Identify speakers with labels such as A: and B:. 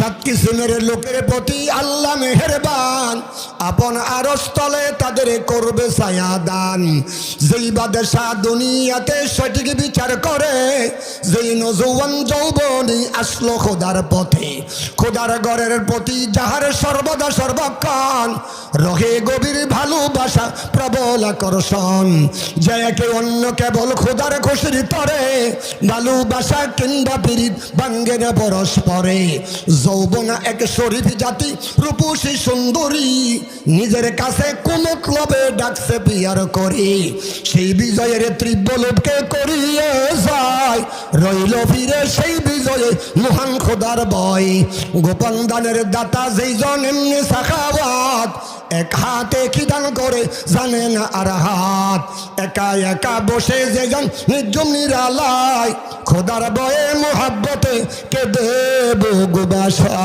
A: সাত কিসিমের লোকের প্রতি আল্লাহ মেহেরবান। আপন আরস্থলে তাদের করবে ছায়া দান। যেই বাদেশা দুনিয়াতে সঠিক বিচার করে, যেই নজওয়ান যৌবনী আসলো খোদার পথে। খোদার গড়ের প্রতি যাহার সর্বদা সর্বক্ষণ রহে গভীর ভালোবাসা প্রবল আকর্ষণ। যে একে খোদার খুশির তরে কিংবা বাঙ্গে না পরস্পরে যৌবনা এক জাতি, রূপসী সুন্দরী, নিজের কাছে ডাকছে পিয়ার সেই বিজয়ের তীব্র লোভকে করিয়ে যায়, রইল ফিরে সেই বিজয়ে মহান খোদার বয়। গোপন দানের দাতা যেই জন এমনি এক হাতে কি দান করে, জানে না আর হাত। একা একা বসে যে যান, নির্জম নিরালায়। খোদার বয়ে মোহাব্বতে কে দেব গোবাসা